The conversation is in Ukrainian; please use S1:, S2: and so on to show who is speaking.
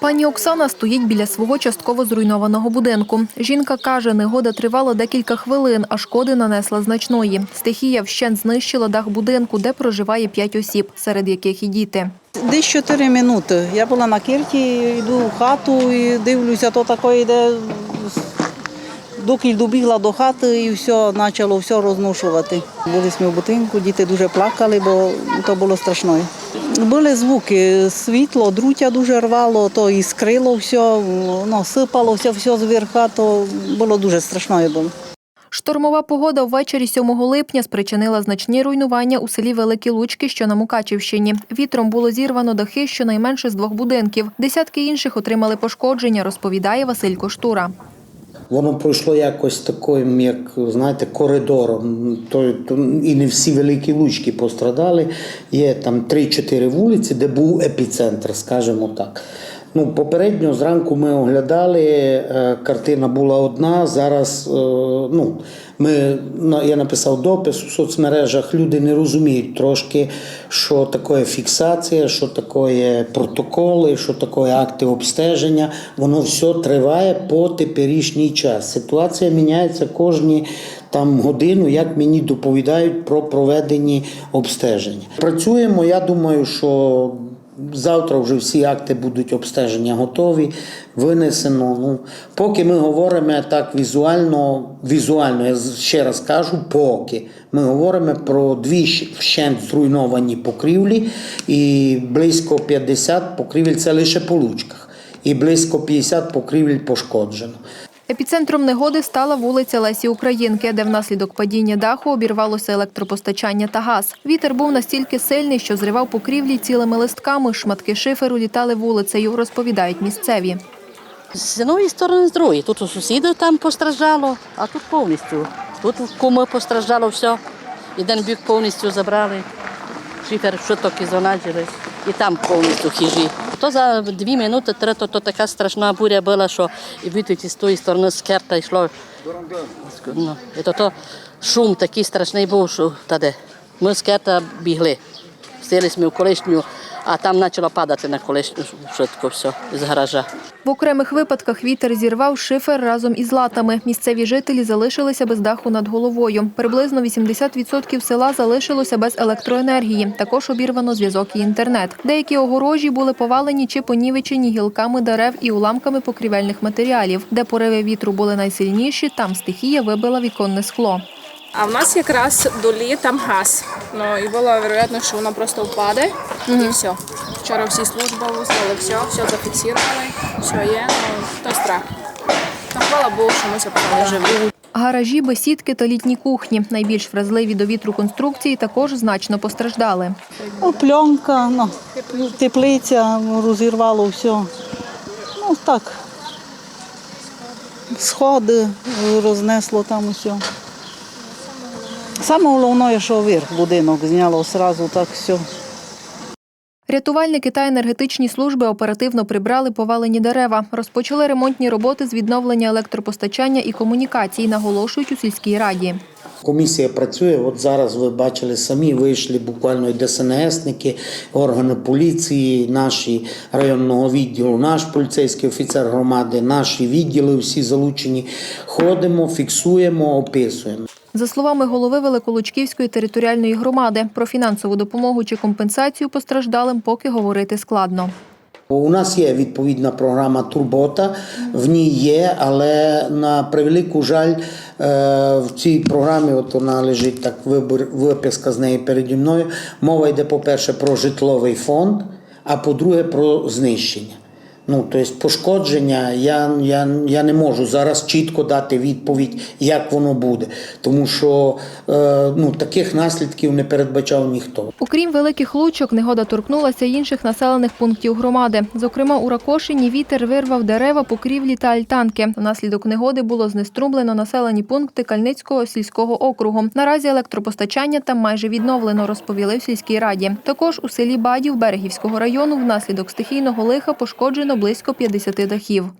S1: Пані Оксана стоїть біля свого частково зруйнованого будинку. Жінка каже, негода тривала декілька хвилин, а шкоди нанесла значної. Стихія вщент знищила дах будинку, де проживає п'ять осіб, серед яких і діти.
S2: Десь 4 минути. Я була на кірті, йду в хату і дивлюся, то таке йде. Доки добігла до хати і все, почало все розношувати. Були ми в будинку, діти дуже плакали, бо то було страшно. Були звуки, світло, друття дуже рвало, то іскрило все, ну, сипалося все зверху, то було дуже страшно було.
S1: Штормова погода ввечері 7 липня спричинила значні руйнування у селі Великі Лучки, що на Мукачівщині. Вітром було зірвано дахи щонайменше з двох будинків. Десятки інших отримали пошкодження, розповідає Василь Коштура.
S3: Воно пройшло якось таким, як знаєте, коридором. То, то, і не всі великі лучки пострадали. Є там 3-4 вулиці, де був епіцентр, скажімо так. Ну, попередньо зранку ми оглядали, е, картина була одна. Зараз е, ну, ми, я написав допис у соцмережах, люди не розуміють трошки, що таке фіксація, що таке протоколи, що таке акти обстеження. Воно все триває по теперішній час. Ситуація міняється кожні там годину, як мені доповідають про проведені обстеження. Працюємо, я думаю, що Завтра вже всі акти будуть обстеження готові, винесено. Ну, поки ми говоримо так візуально, візуально, я ще раз кажу, поки ми говоримо про дві вщент зруйновані покрівлі і близько 50 покрівель це лише по лучках, і близько 50 покрівель пошкоджено.
S1: Епіцентром негоди стала вулиця Лесі Українки, де внаслідок падіння даху обірвалося електропостачання та газ. Вітер був настільки сильний, що зривав покрівлі цілими листками. Шматки шиферу літали вулицею, розповідають місцеві.
S4: З одної сторони, з другої. Тут у сусідів там постраждало, а тут повністю. Тут у куми постраждало все. Один бік повністю забрали, шифер шуток ізонаджили, і там повністю хижі. То за дві минути, три, то, то така страшна буря була, що і з тої сторони скерта йшло. Ну, і то, то шум такий страшний був, що тоді. Ми з керта бігли. Сіли ми в колишню, а там почало падати на колишню швидко все з гаража.
S1: В окремих випадках вітер зірвав шифер разом із латами. Місцеві жителі залишилися без даху над головою. Приблизно 80% села залишилося без електроенергії. Також обірвано зв'язок і інтернет. Деякі огорожі були повалені чи понівечені гілками дерев і уламками покрівельних матеріалів. Де пориви вітру були найсильніші, там стихія вибила віконне скло.
S5: А в нас якраз долі там газ. Ну і було вероятно, що воно просто впаде і все. Вчора всі служби виставили, все, все зафіксували, все є, ну то страх. Та хвала Богу, що ми все живі.
S1: Гаражі, бесідки та літні кухні, найбільш вразливі до вітру конструкції, також значно постраждали.
S2: Ну, пленка, ну, теплиця розірвало все. Ну так. Сходи рознесло там усе. Саме головне, що верх будинок зняло одразу так все.
S1: Рятувальники та енергетичні служби оперативно прибрали повалені дерева. Розпочали ремонтні роботи з відновлення електропостачання і комунікацій, наголошують у сільській раді.
S3: Комісія працює. От зараз ви бачили самі, вийшли буквально і ДСНСники, органи поліції, наші районного відділу, наш поліцейський офіцер громади, наші відділи всі залучені. Ходимо, фіксуємо, описуємо.
S1: За словами голови Великолучківської територіальної громади, про фінансову допомогу чи компенсацію постраждалим поки говорити складно.
S3: У нас є відповідна програма Турбота, в ній є, але на превелику жаль, е, в цій програмі, от вона лежить так, вибор, виписка з неї переді мною. Мова йде, по-перше, про житловий фонд, а по-друге, про знищення. Ну, тобто пошкодження, я, я, я не можу зараз чітко дати відповідь, як воно буде, тому що е, ну, таких наслідків не передбачав ніхто.
S1: Окрім великих лучок, негода торкнулася інших населених пунктів громади. Зокрема, у Ракошині вітер вирвав дерева, покрівлі та альтанки. Внаслідок негоди було знеструмлено населені пункти Кальницького сільського округу. Наразі електропостачання там майже відновлено, розповіли в сільській раді. Також у селі Бадів Берегівського району внаслідок стихійного лиха пошкоджено близько 50 дахів.